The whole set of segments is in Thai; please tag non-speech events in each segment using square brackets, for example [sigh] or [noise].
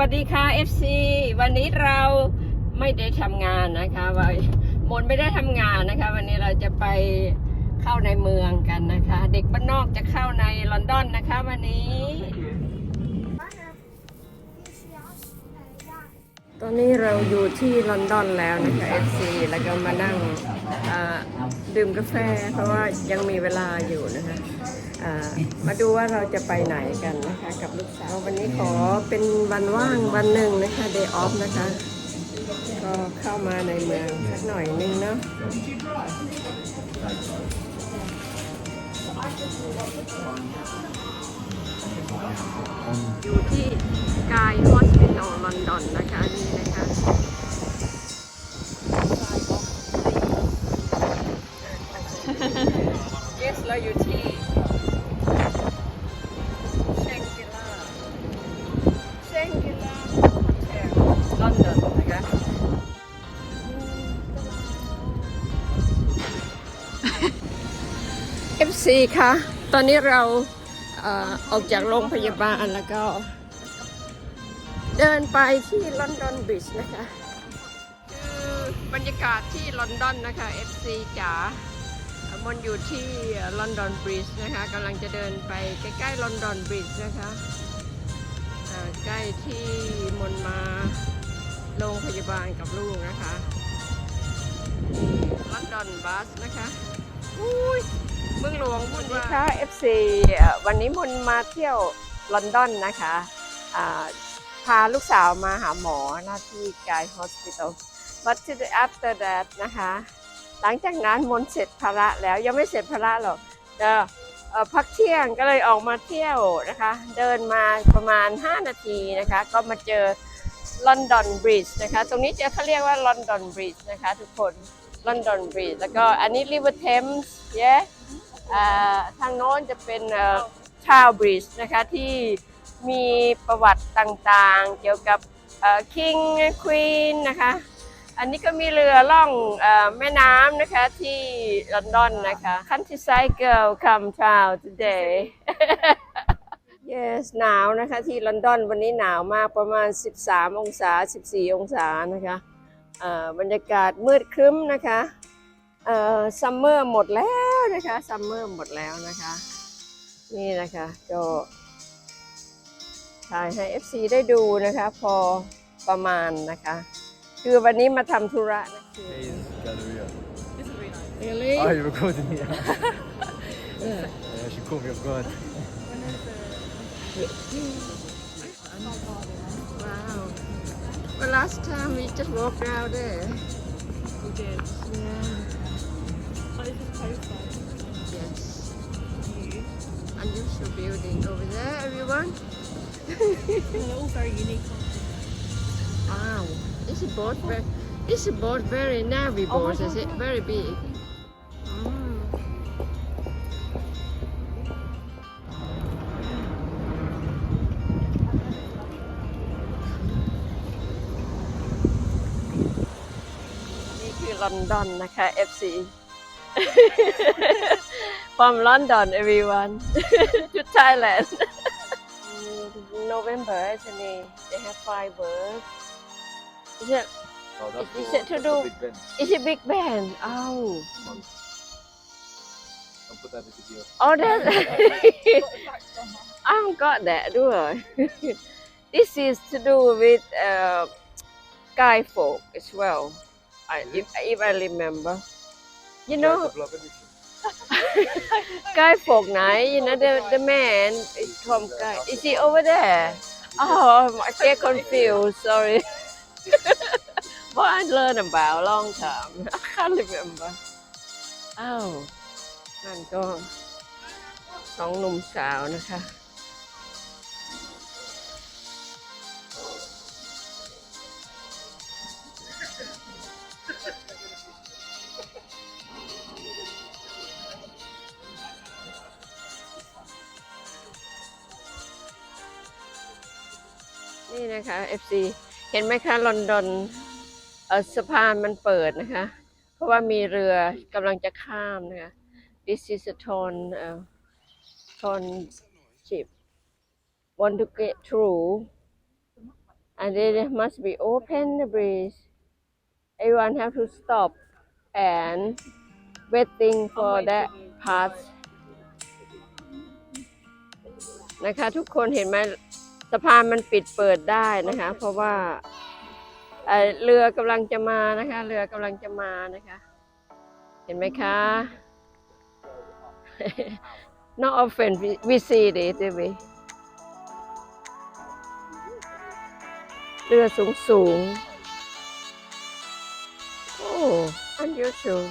วัสดีค่ะ FC วันนี้เราไม่ได้ทำงานนะคะวันมนไม่ได้ทำงานนะคะ วันนี้เราจะไปเข้าในเมืองกันนะคะ เด็กบ้านนอกจะเข้าในลอนดอนนะคะ วันนี้ ตอนนี้เราอยู่ที่ลอนดอนแล้วนะคะ FC แล้วก็มานั่งดื่มกาแฟ เพราะว่ายังมีเวลาอยู่นะคะมาดูว่าเราจะไปไหนกันนะคะ กับลูกสาววันนี้ขอเป็นวันว่างวันหนึ่งนะคะ day off นะคะ ก็เข้ามาในเมืองสักหน่อยนึงเนาะ อยู่ที่กายฮอสพิทอลลอนดอนนะคะนี่นะคะ yes เราอยู่ที่เชงกิล่าเชงกิล่าลอนดอนนะคะ FC คะตอนนี้เรา ออกจากโรงพยาบาลแล้วก็ เดินไปที่ลอนดอนบริดจ์นะคะ คือบรรยากาศที่ลอนดอนนะคะ FC จ๋าเอ่อมนอยู่ที่ลอนดอนบริดจ์นะคะกำลังจะเดินไปใกล้ๆลอนดอนบริดจ์นะคะใกล้ที่มนมาโรงพยาบาลกับลูกนะคะลอนดอนบัสนะคะอุ้ย เมืองหลวงบุญดีค่ะ FC เอ่อวันนี้มนมาเที่ยวลอนดอนนะคะพาลูกสาวมาหาหมอหน้าที่กาย hospital but today after that นะคะ หลังจากนั้นมนต์เสร็จภาระแล้วยังไม่เสร็จภาระหรอกเดี๋ยวเอ่อพักเที่ยงก็เลยออกมาเที่ยวนะคะ เดินมาประมาณ 5 นาทีนะคะ ก็มาเจอลอนดอนบริดจ์นะคะ ตรงนี้จะเขาเรียกว่าลอนดอนบริดจ์นะคะทุกคนลอนดอนบริดจ์แล้วก็อันนี้ River Thames เย้อ่าท ทางโน้นจะเป็นชาวบริดจ์นะคะที่มีประวัติต่างๆ เกี่ยวกับคิงควีนนะคะ อันนี้ก็มีเรือล่องอแม่น้ำนะคะที่ลอนดอนนะคะ Countryside Girl come town today yes หนาวนะคะที่ลอนดอนวันนี้หนาวมากประมาณ 13 องศา 14 องศานะคะบรรยากาศมืดครึ้มนะคะซัมเมอร์หมดแล้ว นะคะซัมเมอร์หมดแล้วนะคะ นี่นะคะก็ถ่ายให้ FC ได้ดูนะคะ พอประมาณนะคะ คือวันนี้มาทำธุระนะคือ Hayes Galleria. really Oh, you're recording me. yeah, she caught me off guard. wow well last time we just walked out there We did. yeah Oh, this is postcard. yes New. unusual building over there everyone They're all very unique. aren't wow this is boat very this is boat very navy Oh my boat is God, it yeah. very big mm. นี่คือลอนดอนนะคะ FC [laughs] From London, everyone, [laughs] to Thailand. November, actually, they have fireworks. Is Oh, that's Is it to do- big is it Big Bang? Oh, i oh, that. [laughs] I haven't got that, do I? this is to do with uh, Thai folk as well. I, if, if I remember. You know Try to block everything. Guy folk night, you know, the, the man is from Guy. Is he over there? Oh, I get confused, sorry. what I learned about long time. I can't remember. อ้าวนั่นก็สองหนุ่มสาวนะคะ นี่นะคะ FC เห็นไหมคะลอนดอนเอ่อสะพานมันเปิดนะคะ เพราะว่ามีเรือกำลังจะข้ามนะคะ This is a ton uh, ton ship want to get through and it must be open the bridge. Everyone have to stop and waiting for that part นะคะ ทุกคนเห็นไหม สะพานมันปิดเปิดได้นะคะ เพราะว่าเอ่อเรือกำลังจะมานะคะ เรือกำลังจะมานะคะ เห็นไหมคะ Not often we, we see it, do we? เรือสูงสูงๆโอ้ unusual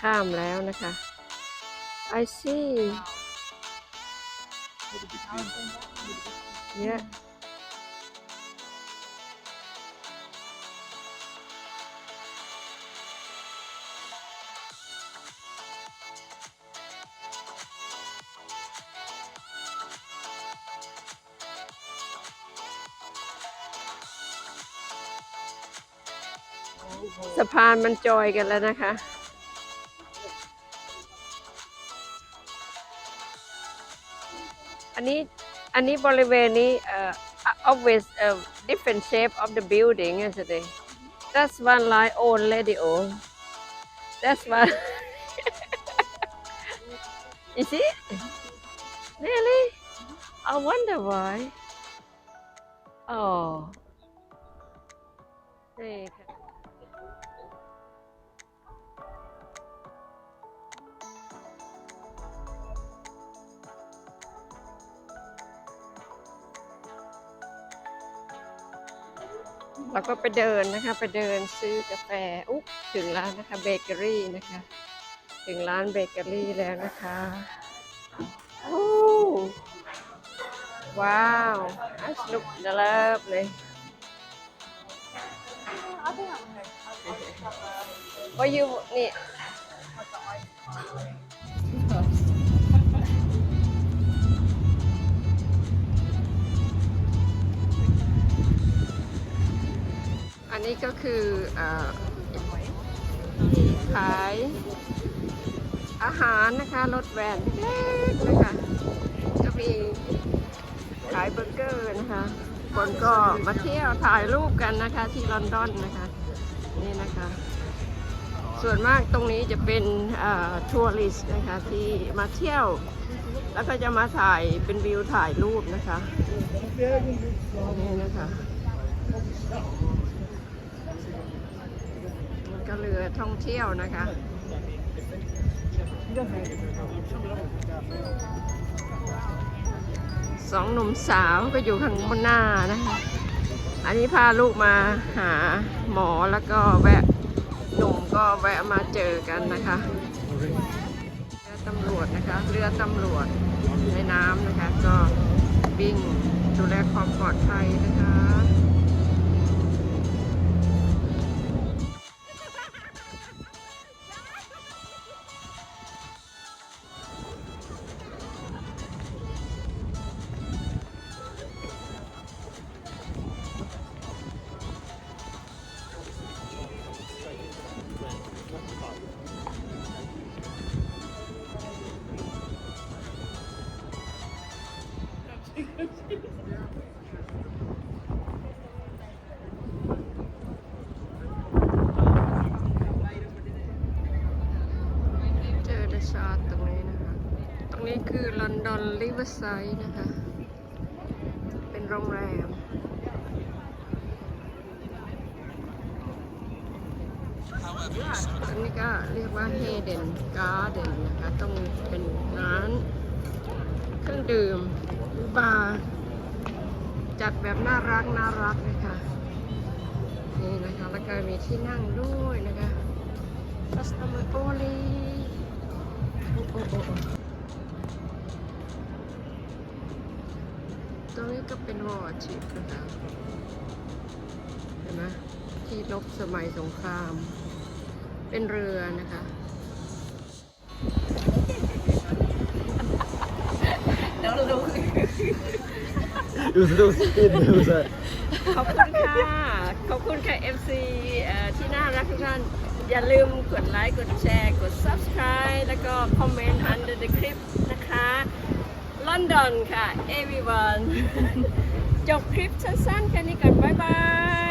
ข้ามแล้วนะคะ I see yeah สะพานมันจอยกันแล้วนะคะ อันนี้ อันนี้บริเวณนี้เอ่อ always a different shape of the building isn't it that's one line old lady old that's one [laughs] is it really I wonder why oh นี่ค่ะ เราก็ไปเดินนะคะ ไปเดินซื้อกาแฟอุ๊บถึงร้านนะคะเบเกอรี่นะคะ ถึงร้านเบเกอรี่แล้วนะคะโอ้ว้าวอัสนุกเลิฟเลยว่าอ นี่ก็คืออ่ขายอาหารนะคะรถแวนเล็กนะคะ ก็มีขายเบอร์เกอร์นะคะ คนก็มาเที่ยวถ่ายรูปกันนะคะที่ลอนดอนนะคะ นี่นะคะ ส่วนมากตรงนี้จะเป็นทัวริสนะคะที่มาเที่ยว แล้วก็จะมาถ่ายเป็นวิวถ่ายรูปนะคะ นี่นะคะ ก็เรือท่องเที่ยวนะคะ สองหนุ่มสาวก็อยู่ข้างบนหน้านะคะ อันนี้พาลูกมาหาหมอแล้วก็แวะหนุ่มก็แวะมาเจอกันนะคะเรือตำรวจนะคะ เรือตำรวจในน้ำนะคะ ก็วิ่งดูแลความปลอดภัยนะคะ อนอน ริเวอร์ไซด์นะคะ เป็นโรงแรม อันนี้ก็เรียกว่าเฮเดนการ์เดนนะคะ ต้องเป็นร้านเครื่องดื่มหรือบาร์จัดแบบน่ารักน่ารักนะคะนี่นะคะ แล้วก็มีที่นั่งด้วยนะคะ customer only โอ้โอ้โอ้ รงนี้ก็เป็นวอร์ชิปนะคะเห็นไหมที่ลบสมัยสงคราม เป็นเรือนะคะ It was a little spin. It was a. ขอบคุณค่ะ ขอบคุณค่ะ FC เอ่อที่น่ารักทุกท่าน อย่าลืมกดไลค์ กดแชร์ กด subscribe แล้วก็คอมเมนต์ under the clip นะคะ ลอนดอนค่ะ everyone จบคลิปสั้นๆแค่นี้ก่อนบ๊ายบาย